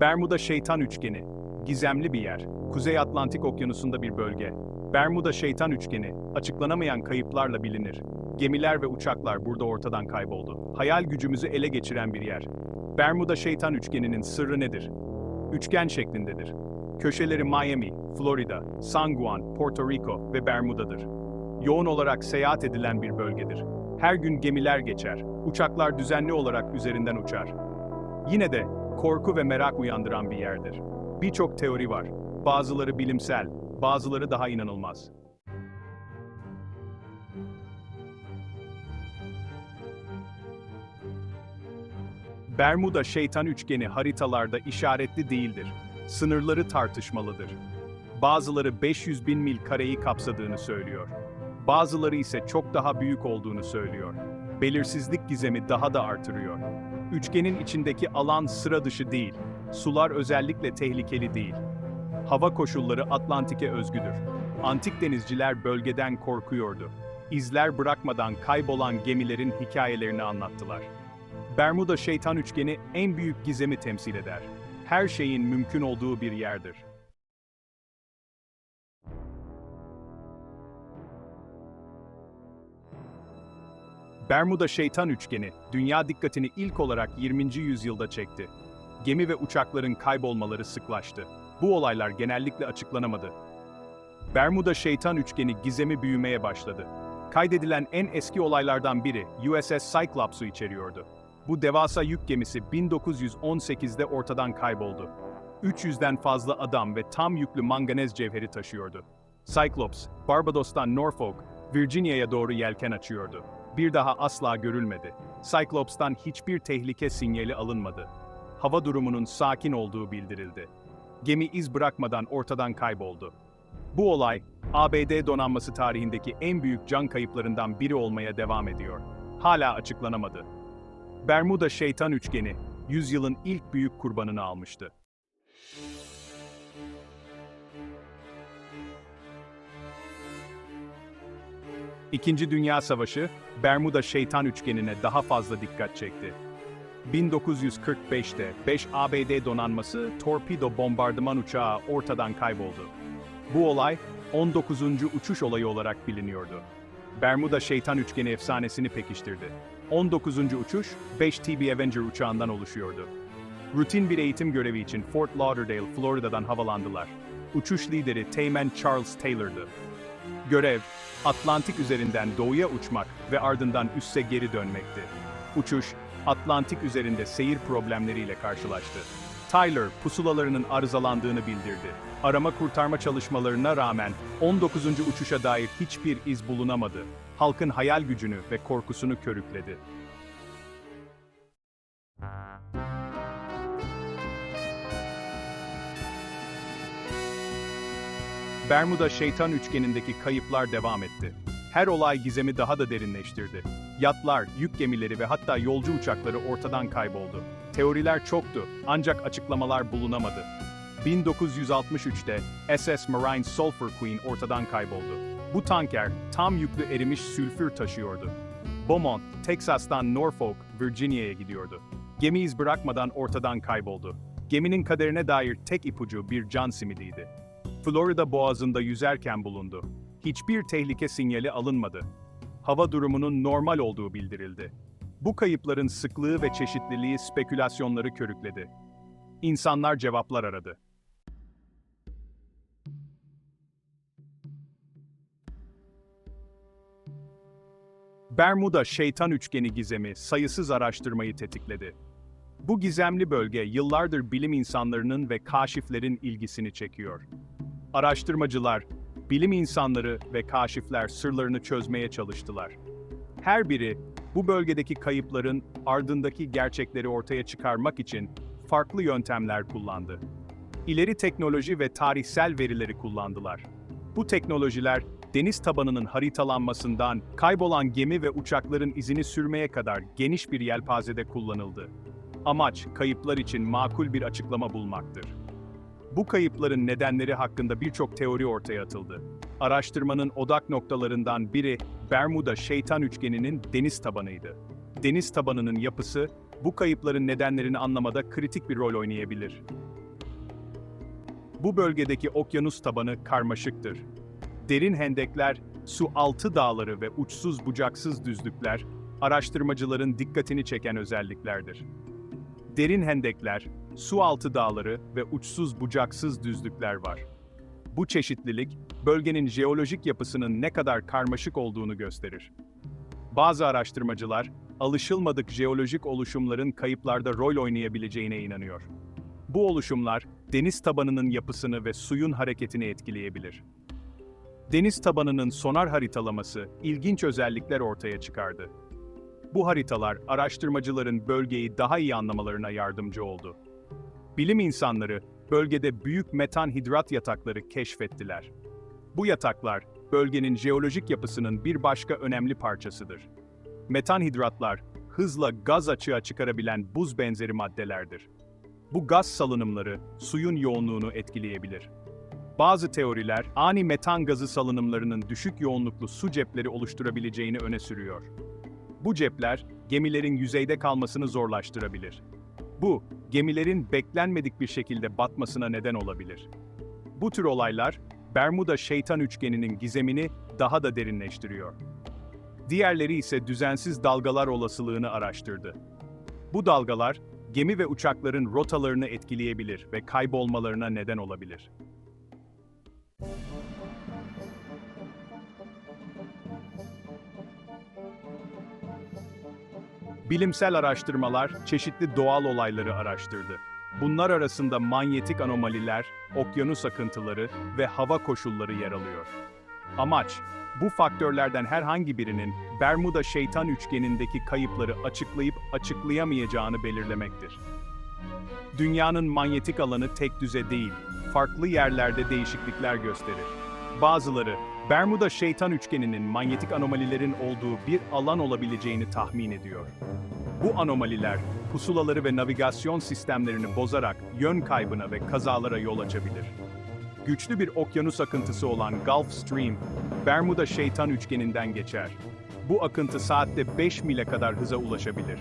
Bermuda Şeytan Üçgeni, gizemli bir yer. Kuzey Atlantik Okyanusu'nda bir bölge. Bermuda Şeytan Üçgeni, açıklanamayan kayıplarla bilinir. Gemiler ve uçaklar burada ortadan kayboldu. Hayal gücümüzü ele geçiren bir yer. Bermuda Şeytan Üçgeni'nin sırrı nedir? Üçgen şeklindedir. Köşeleri Miami, Florida, San Juan, Porto Rico ve Bermuda'dır. Yoğun olarak seyahat edilen bir bölgedir. Her gün gemiler geçer, uçaklar düzenli olarak üzerinden uçar. Yine de korku ve merak uyandıran bir yerdir. Birçok teori var. Bazıları bilimsel, bazıları daha inanılmaz. Bermuda şeytan üçgeni haritalarda işaretli değildir. Sınırları tartışmalıdır. Bazıları 500 bin mil kareyi kapsadığını söylüyor. Bazıları ise çok daha büyük olduğunu söylüyor. Belirsizlik gizemi daha da artırıyor. Üçgenin içindeki alan sıra dışı değil. Sular özellikle tehlikeli değil. Hava koşulları Atlantik'e özgüdür. Antik denizciler bölgeden korkuyordu. İzler bırakmadan kaybolan gemilerin hikayelerini anlattılar. Bermuda şeytan üçgeni en büyük gizemi temsil eder. Her şeyin mümkün olduğu bir yerdir. Bermuda şeytan üçgeni, dünya dikkatini ilk olarak 20. yüzyılda çekti. Gemi ve uçakların kaybolmaları sıklaştı. Bu olaylar genellikle açıklanamadı. Bermuda şeytan üçgeni gizemi büyümeye başladı. Kaydedilen en eski olaylardan biri USS Cyclops'u içeriyordu. Bu devasa yük gemisi 1918'de ortadan kayboldu. 300'den fazla adam ve tam yüklü manganez cevheri taşıyordu. Cyclops, Barbados'tan Norfolk, Virginia'ya doğru yelken açıyordu. Bir daha asla görülmedi. Cyclops'tan hiçbir tehlike sinyali alınmadı. Hava durumunun sakin olduğu bildirildi. Gemi iz bırakmadan ortadan kayboldu. Bu olay, ABD donanması tarihindeki en büyük can kayıplarından biri olmaya devam ediyor. Hala açıklanamadı. Bermuda şeytan üçgeni, yüzyılın ilk büyük kurbanını almıştı. İkinci Dünya Savaşı, Bermuda şeytan üçgenine daha fazla dikkat çekti. 1945'te 5 ABD donanması torpido bombardıman uçağı ortadan kayboldu. Bu olay 19. uçuş olayı olarak biliniyordu. Bermuda şeytan üçgeni efsanesini pekiştirdi. 19. uçuş 5 TB Avenger uçağından oluşuyordu. Rutin bir eğitim görevi için Fort Lauderdale, Florida'dan havalandılar. Uçuş lideri Teğmen Charles Taylor'dı. Görev, Atlantik üzerinden doğuya uçmak ve ardından üsse geri dönmekti. Uçuş, Atlantik üzerinde seyir problemleriyle karşılaştı. Tyler, pusulalarının arızalandığını bildirdi. Arama kurtarma çalışmalarına rağmen 19. uçuşa dair hiçbir iz bulunamadı. Halkın hayal gücünü ve korkusunu körükledi. Bermuda şeytan üçgenindeki kayıplar devam etti. Her olay gizemi daha da derinleştirdi. Yatlar, yük gemileri ve hatta yolcu uçakları ortadan kayboldu. Teoriler çoktu ancak açıklamalar bulunamadı. 1963'te SS Marine Sulphur Queen ortadan kayboldu. Bu tanker tam yüklü erimiş sülfür taşıyordu. Beaumont, Texas'tan Norfolk, Virginia'ya gidiyordu. Gemi iz bırakmadan ortadan kayboldu. Geminin kaderine dair tek ipucu bir can simidiydi. Florida boğazında yüzerken bulundu. Hiçbir tehlike sinyali alınmadı. Hava durumunun normal olduğu bildirildi. Bu kayıpların sıklığı ve çeşitliliği spekülasyonları körükledi. İnsanlar cevaplar aradı. Bermuda şeytan üçgeni gizemi sayısız araştırmayı tetikledi. Bu gizemli bölge yıllardır bilim insanlarının ve kaşiflerin ilgisini çekiyor. Araştırmacılar, bilim insanları ve kaşifler sırlarını çözmeye çalıştılar. Her biri bu bölgedeki kayıpların ardındaki gerçekleri ortaya çıkarmak için farklı yöntemler kullandı. İleri teknoloji ve tarihsel verileri kullandılar. Bu teknolojiler deniz tabanının haritalanmasından kaybolan gemi ve uçakların izini sürmeye kadar geniş bir yelpazede kullanıldı. Amaç kayıplar için makul bir açıklama bulmaktır. Bu kayıpların nedenleri hakkında birçok teori ortaya atıldı. Araştırmanın odak noktalarından biri Bermuda şeytan üçgeninin deniz tabanıydı. Deniz tabanının yapısı bu kayıpların nedenlerini anlamada kritik bir rol oynayabilir. Bu bölgedeki okyanus tabanı karmaşıktır. Derin hendekler, su altı dağları ve uçsuz bucaksız düzlükler, araştırmacıların dikkatini çeken özelliklerdir. Derin hendekler, su altı dağları ve uçsuz bucaksız düzlükler var. Bu çeşitlilik, bölgenin jeolojik yapısının ne kadar karmaşık olduğunu gösterir. Bazı araştırmacılar, alışılmadık jeolojik oluşumların kayıplarda rol oynayabileceğine inanıyor. Bu oluşumlar, deniz tabanının yapısını ve suyun hareketini etkileyebilir. Deniz tabanının sonar haritalaması ilginç özellikler ortaya çıkardı. Bu haritalar araştırmacıların bölgeyi daha iyi anlamalarına yardımcı oldu. Bilim insanları bölgede büyük metan hidrat yatakları keşfettiler. Bu yataklar bölgenin jeolojik yapısının bir başka önemli parçasıdır. Metan hidratlar hızla gaz açığa çıkarabilen buz benzeri maddelerdir. Bu gaz salınımları suyun yoğunluğunu etkileyebilir. Bazı teoriler ani metan gazı salınımlarının düşük yoğunluklu su cepleri oluşturabileceğini öne sürüyor. Bu cepler gemilerin yüzeyde kalmasını zorlaştırabilir. Bu, gemilerin beklenmedik bir şekilde batmasına neden olabilir. Bu tür olaylar, Bermuda şeytan üçgeninin gizemini daha da derinleştiriyor. Diğerleri ise düzensiz dalgalar olasılığını araştırdı. Bu dalgalar, gemi ve uçakların rotalarını etkileyebilir ve kaybolmalarına neden olabilir. Bilimsel araştırmalar çeşitli doğal olayları araştırdı. Bunlar arasında manyetik anomaliler, okyanus akıntıları ve hava koşulları yer alıyor. Amaç, bu faktörlerden herhangi birinin Bermuda şeytan üçgenindeki kayıpları açıklayıp açıklayamayacağını belirlemektir. Dünyanın manyetik alanı tek düze değil, farklı yerlerde değişiklikler gösterir. Bazıları, Bermuda şeytan üçgeninin manyetik anomalilerin olduğu bir alan olabileceğini tahmin ediyor. Bu anomaliler, pusulaları ve navigasyon sistemlerini bozarak yön kaybına ve kazalara yol açabilir. Güçlü bir okyanus akıntısı olan Gulf Stream, Bermuda şeytan üçgeninden geçer. Bu akıntı saatte 5 mile kadar hıza ulaşabilir.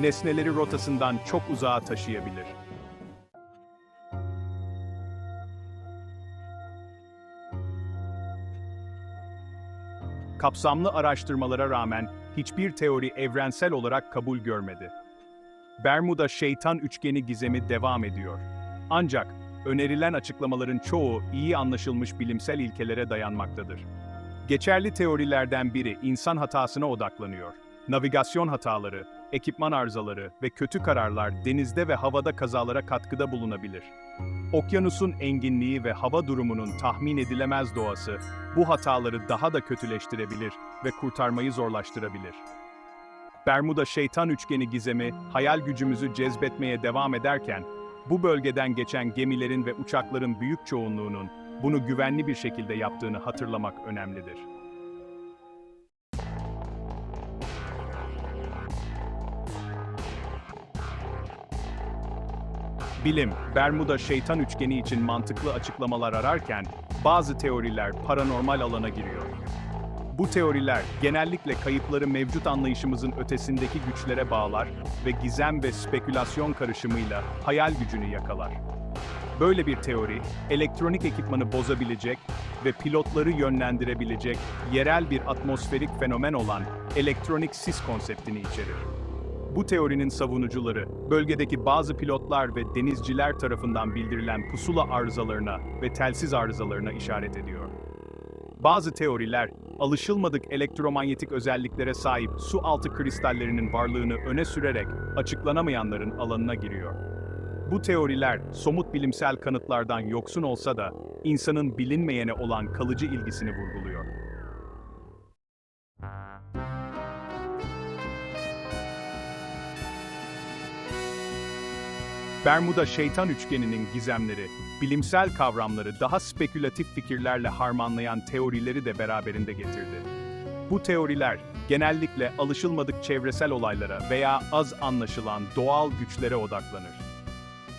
Nesneleri rotasından çok uzağa taşıyabilir. Kapsamlı araştırmalara rağmen hiçbir teori evrensel olarak kabul görmedi. Bermuda şeytan üçgeni gizemi devam ediyor. Ancak önerilen açıklamaların çoğu iyi anlaşılmış bilimsel ilkelere dayanmaktadır. Geçerli teorilerden biri insan hatasına odaklanıyor. Navigasyon hataları, ekipman arızaları ve kötü kararlar denizde ve havada kazalara katkıda bulunabilir. Okyanusun enginliği ve hava durumunun tahmin edilemez doğası bu hataları daha da kötüleştirebilir ve kurtarmayı zorlaştırabilir. Bermuda şeytan üçgeni gizemi hayal gücümüzü cezbetmeye devam ederken, bu bölgeden geçen gemilerin ve uçakların büyük çoğunluğunun bunu güvenli bir şekilde yaptığını hatırlamak önemlidir. Bilim, Bermuda şeytan üçgeni için mantıklı açıklamalar ararken, bazı teoriler paranormal alana giriyor. Bu teoriler genellikle kayıpları mevcut anlayışımızın ötesindeki güçlere bağlar ve gizem ve spekülasyon karışımıyla hayal gücünü yakalar. Böyle bir teori, elektronik ekipmanı bozabilecek ve pilotları yönlendirebilecek yerel bir atmosferik fenomen olan elektronik sis konseptini içerir. Bu teorinin savunucuları, bölgedeki bazı pilotlar ve denizciler tarafından bildirilen pusula arızalarına ve telsiz arızalarına işaret ediyor. Bazı teoriler, alışılmadık elektromanyetik özelliklere sahip su altı kristallerinin varlığını öne sürerek açıklanamayanların alanına giriyor. Bu teoriler, somut bilimsel kanıtlardan yoksun olsa da, insanın bilinmeyene olan kalıcı ilgisini vurguluyor. Bermuda şeytan üçgeninin gizemleri, bilimsel kavramları daha spekülatif fikirlerle harmanlayan teorileri de beraberinde getirdi. Bu teoriler, genellikle alışılmadık çevresel olaylara veya az anlaşılan doğal güçlere odaklanır.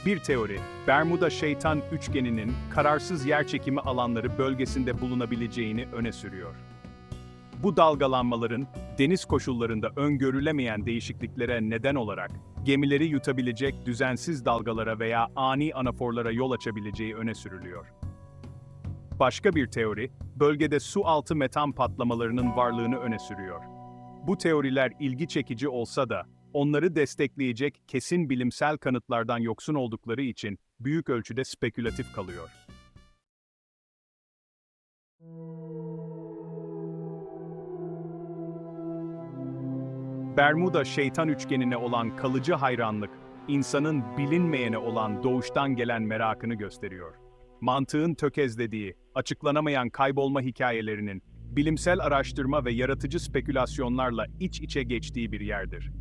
Bir teori, Bermuda şeytan üçgeninin kararsız yerçekimi alanları bölgesinde bulunabileceğini öne sürüyor. Bu dalgalanmaların deniz koşullarında öngörülemeyen değişikliklere neden olarak gemileri yutabilecek düzensiz dalgalara veya ani anaforlara yol açabileceği öne sürülüyor. Başka bir teori, bölgede su altı metan patlamalarının varlığını öne sürüyor. Bu teoriler ilgi çekici olsa da, onları destekleyecek kesin bilimsel kanıtlardan yoksun oldukları için büyük ölçüde spekülatif kalıyor. Bermuda şeytan üçgenine olan kalıcı hayranlık, insanın bilinmeyene olan doğuştan gelen merakını gösteriyor. Mantığın tökezlediği, açıklanamayan kaybolma hikayelerinin, bilimsel araştırma ve yaratıcı spekülasyonlarla iç içe geçtiği bir yerdir.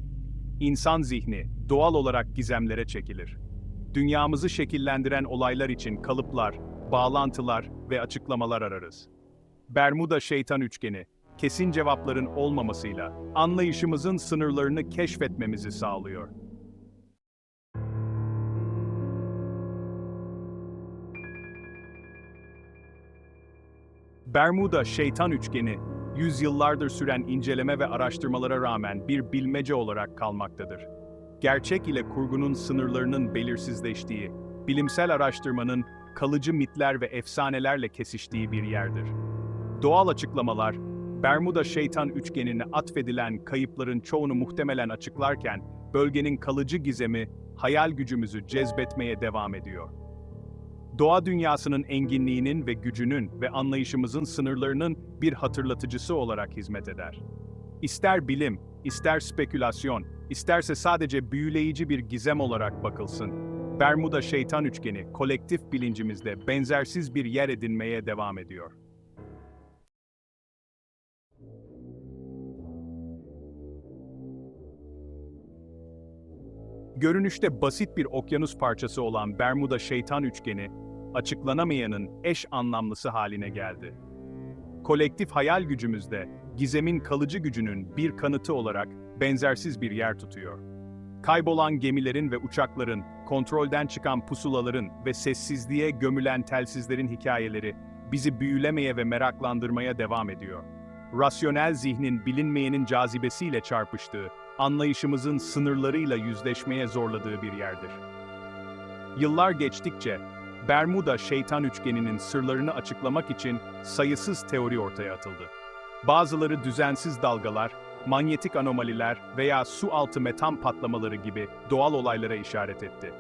İnsan zihni doğal olarak gizemlere çekilir. Dünyamızı şekillendiren olaylar için kalıplar, bağlantılar ve açıklamalar ararız. Bermuda şeytan üçgeni, kesin cevapların olmamasıyla anlayışımızın sınırlarını keşfetmemizi sağlıyor. Bermuda şeytan üçgeni, yüzyıllardır süren inceleme ve araştırmalara rağmen bir bilmece olarak kalmaktadır. Gerçek ile kurgunun sınırlarının belirsizleştiği, bilimsel araştırmanın kalıcı mitler ve efsanelerle kesiştiği bir yerdir. Doğal açıklamalar, Bermuda şeytan üçgenine atfedilen kayıpların çoğunu muhtemelen açıklarken, bölgenin kalıcı gizemi, hayal gücümüzü cezbetmeye devam ediyor. Doğa dünyasının enginliğinin ve gücünün ve anlayışımızın sınırlarının bir hatırlatıcısı olarak hizmet eder. İster bilim, ister spekülasyon, isterse sadece büyüleyici bir gizem olarak bakılsın, Bermuda şeytan üçgeni kolektif bilincimizde benzersiz bir yer edinmeye devam ediyor. Görünüşte basit bir okyanus parçası olan Bermuda şeytan üçgeni, açıklanamayanın eş anlamlısı haline geldi. Kolektif hayal gücümüzde, gizemin kalıcı gücünün bir kanıtı olarak benzersiz bir yer tutuyor. Kaybolan gemilerin ve uçakların, kontrolden çıkan pusulaların ve sessizliğe gömülen telsizlerin hikayeleri bizi büyülemeye ve meraklandırmaya devam ediyor. Rasyonel zihnin bilinmeyenin cazibesiyle çarpıştığı, anlayışımızın sınırlarıyla yüzleşmeye zorladığı bir yerdir. Yıllar geçtikçe, Bermuda şeytan üçgeninin sırlarını açıklamak için sayısız teori ortaya atıldı. Bazıları düzensiz dalgalar, manyetik anomaliler veya su altı metan patlamaları gibi doğal olaylara işaret etti.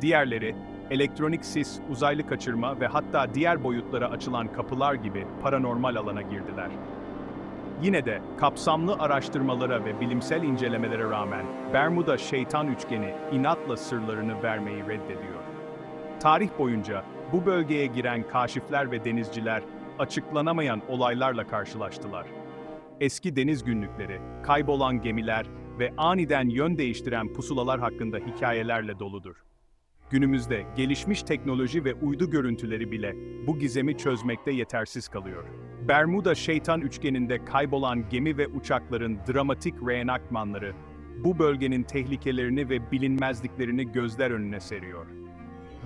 Diğerleri, elektronik sis, uzaylı kaçırma ve hatta diğer boyutlara açılan kapılar gibi paranormal alana girdiler. Yine de kapsamlı araştırmalara ve bilimsel incelemelere rağmen Bermuda şeytan üçgeni inatla sırlarını vermeyi reddediyor. Tarih boyunca bu bölgeye giren kaşifler ve denizciler açıklanamayan olaylarla karşılaştılar. Eski deniz günlükleri, kaybolan gemiler ve aniden yön değiştiren pusulalar hakkında hikayelerle doludur. Günümüzde gelişmiş teknoloji ve uydu görüntüleri bile bu gizemi çözmekte yetersiz kalıyor. Bermuda şeytan üçgeninde kaybolan gemi ve uçakların dramatik reenaktmanları bu bölgenin tehlikelerini ve bilinmezliklerini gözler önüne seriyor.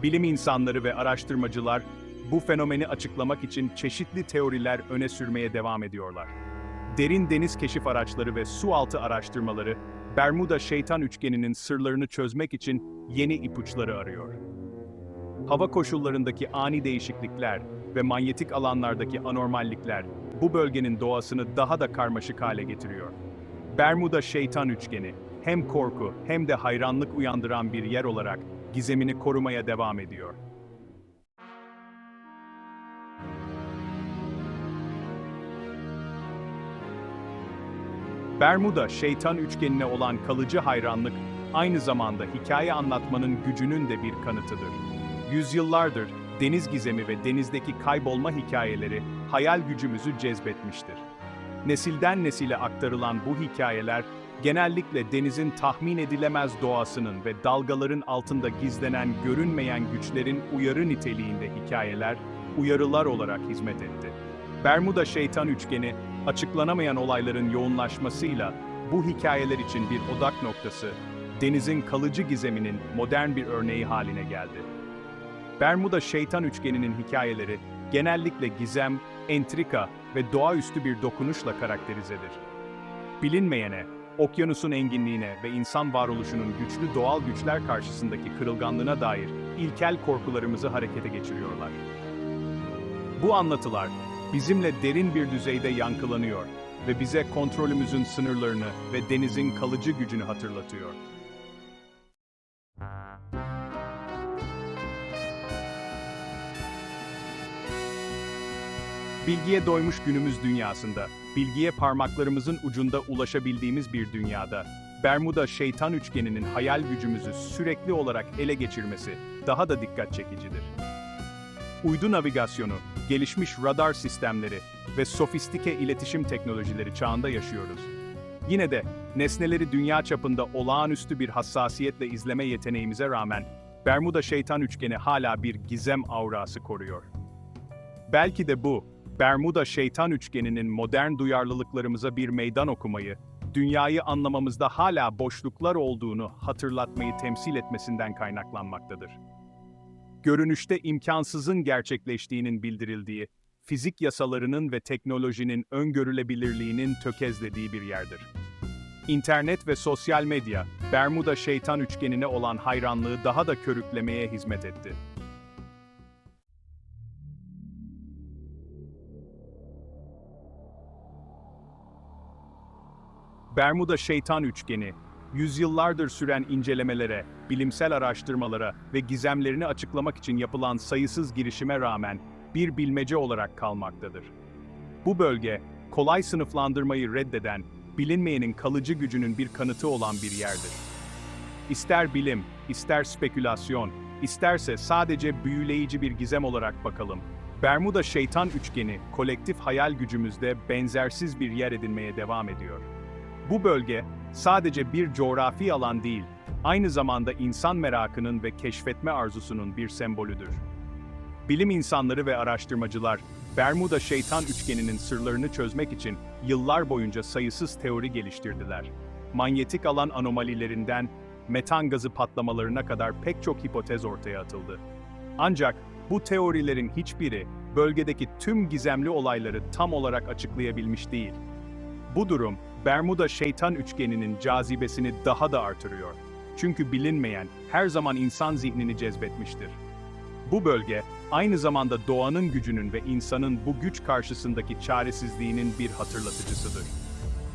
Bilim insanları ve araştırmacılar bu fenomeni açıklamak için çeşitli teoriler öne sürmeye devam ediyorlar. Derin deniz keşif araçları ve su altı araştırmaları Bermuda şeytan üçgeninin sırlarını çözmek için yeni ipuçları arıyor. Hava koşullarındaki ani değişiklikler ve manyetik alanlardaki anormallikler bu bölgenin doğasını daha da karmaşık hale getiriyor. Bermuda şeytan üçgeni hem korku hem de hayranlık uyandıran bir yer olarak gizemini korumaya devam ediyor. Bermuda şeytan üçgenine olan kalıcı hayranlık aynı zamanda hikaye anlatmanın gücünün de bir kanıtıdır. Yüzyıllardır deniz gizemi ve denizdeki kaybolma hikayeleri hayal gücümüzü cezbetmiştir. Nesilden nesile aktarılan bu hikayeler genellikle denizin tahmin edilemez doğasının ve dalgaların altında gizlenen görünmeyen güçlerin uyarı niteliğinde hikayeler, uyarılar olarak hizmet etti. Bermuda şeytan üçgeni, açıklanamayan olayların yoğunlaşmasıyla bu hikayeler için bir odak noktası, denizin kalıcı gizeminin modern bir örneği haline geldi. Bermuda şeytan üçgeninin hikayeleri genellikle gizem, entrika ve doğaüstü bir dokunuşla karakterizedir. Bilinmeyene, okyanusun enginliğine ve insan varoluşunun güçlü doğal güçler karşısındaki kırılganlığına dair ilkel korkularımızı harekete geçiriyorlar. Bu anlatılar bizimle derin bir düzeyde yankılanıyor ve bize kontrolümüzün sınırlarını ve denizin kalıcı gücünü hatırlatıyor. Bilgiye doymuş günümüz dünyasında, bilgiye parmaklarımızın ucunda ulaşabildiğimiz bir dünyada, Bermuda şeytan üçgeninin hayal gücümüzü sürekli olarak ele geçirmesi daha da dikkat çekicidir. Uydu navigasyonu, gelişmiş radar sistemleri ve sofistike iletişim teknolojileri çağında yaşıyoruz. Yine de nesneleri dünya çapında olağanüstü bir hassasiyetle izleme yeteneğimize rağmen Bermuda şeytan üçgeni hala bir gizem aurası koruyor. Belki de bu, Bermuda şeytan üçgeninin modern duyarlılıklarımıza bir meydan okumayı, dünyayı anlamamızda hala boşluklar olduğunu hatırlatmayı temsil etmesinden kaynaklanmaktadır. Görünüşte imkansızın gerçekleştiğinin bildirildiği, fizik yasalarının ve teknolojinin öngörülebilirliğinin tökezlediği bir yerdir. İnternet ve sosyal medya, Bermuda şeytan üçgenine olan hayranlığı daha da körüklemeye hizmet etti. Bermuda şeytan üçgeni, yüzyıllardır süren incelemelere, bilimsel araştırmalara ve gizemlerini açıklamak için yapılan sayısız girişime rağmen bir bilmece olarak kalmaktadır. Bu bölge, kolay sınıflandırmayı reddeden, bilinmeyenin kalıcı gücünün bir kanıtı olan bir yerdir. İster bilim, ister spekülasyon, isterse sadece büyüleyici bir gizem olarak bakalım. Bermuda şeytan üçgeni, kolektif hayal gücümüzde benzersiz bir yer edinmeye devam ediyor. Bu bölge, sadece bir coğrafi alan değil, aynı zamanda insan merakının ve keşfetme arzusunun bir sembolüdür. Bilim insanları ve araştırmacılar, Bermuda şeytan üçgeninin sırlarını çözmek için yıllar boyunca sayısız teori geliştirdiler. Manyetik alan anomalilerinden metan gazı patlamalarına kadar pek çok hipotez ortaya atıldı. Ancak bu teorilerin hiçbiri bölgedeki tüm gizemli olayları tam olarak açıklayabilmiş değil. Bu durum, Bermuda şeytan üçgeninin cazibesini daha da artırıyor. Çünkü bilinmeyen her zaman insan zihnini cezbetmiştir. Bu bölge, aynı zamanda doğanın gücünün ve insanın bu güç karşısındaki çaresizliğinin bir hatırlatıcısıdır.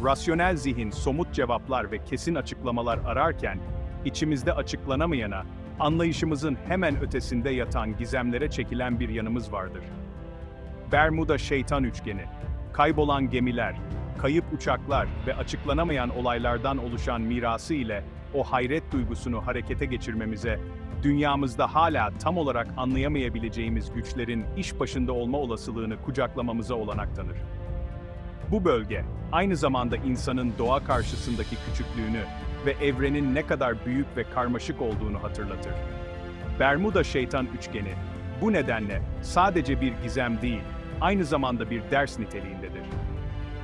Rasyonel zihin somut cevaplar ve kesin açıklamalar ararken, içimizde açıklanamayana, anlayışımızın hemen ötesinde yatan gizemlere çekilen bir yanımız vardır. Bermuda şeytan üçgeni, kaybolan gemiler, kayıp uçaklar ve açıklanamayan olaylardan oluşan mirası ile o hayret duygusunu harekete geçirmemize, dünyamızda hala tam olarak anlayamayabileceğimiz güçlerin iş başında olma olasılığını kucaklamamıza olanak tanır. Bu bölge, aynı zamanda insanın doğa karşısındaki küçüklüğünü ve evrenin ne kadar büyük ve karmaşık olduğunu hatırlatır. Bermuda şeytan üçgeni, bu nedenle sadece bir gizem değil, aynı zamanda bir ders niteliğindedir.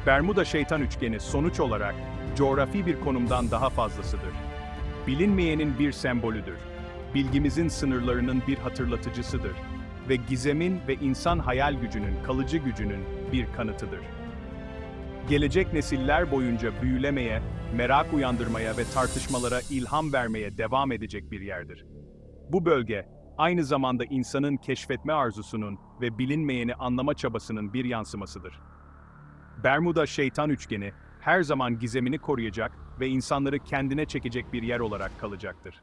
Bermuda şeytan üçgeni sonuç olarak coğrafi bir konumdan daha fazlasıdır. Bilinmeyenin bir sembolüdür. Bilgimizin sınırlarının bir hatırlatıcısıdır ve gizemin ve insan hayal gücünün kalıcı gücünün bir kanıtıdır. Gelecek nesiller boyunca büyülemeye, merak uyandırmaya ve tartışmalara ilham vermeye devam edecek bir yerdir. Bu bölge, aynı zamanda insanın keşfetme arzusunun ve bilinmeyeni anlama çabasının bir yansımasıdır. Bermuda şeytan üçgeni her zaman gizemini koruyacak ve insanları kendine çekecek bir yer olarak kalacaktır.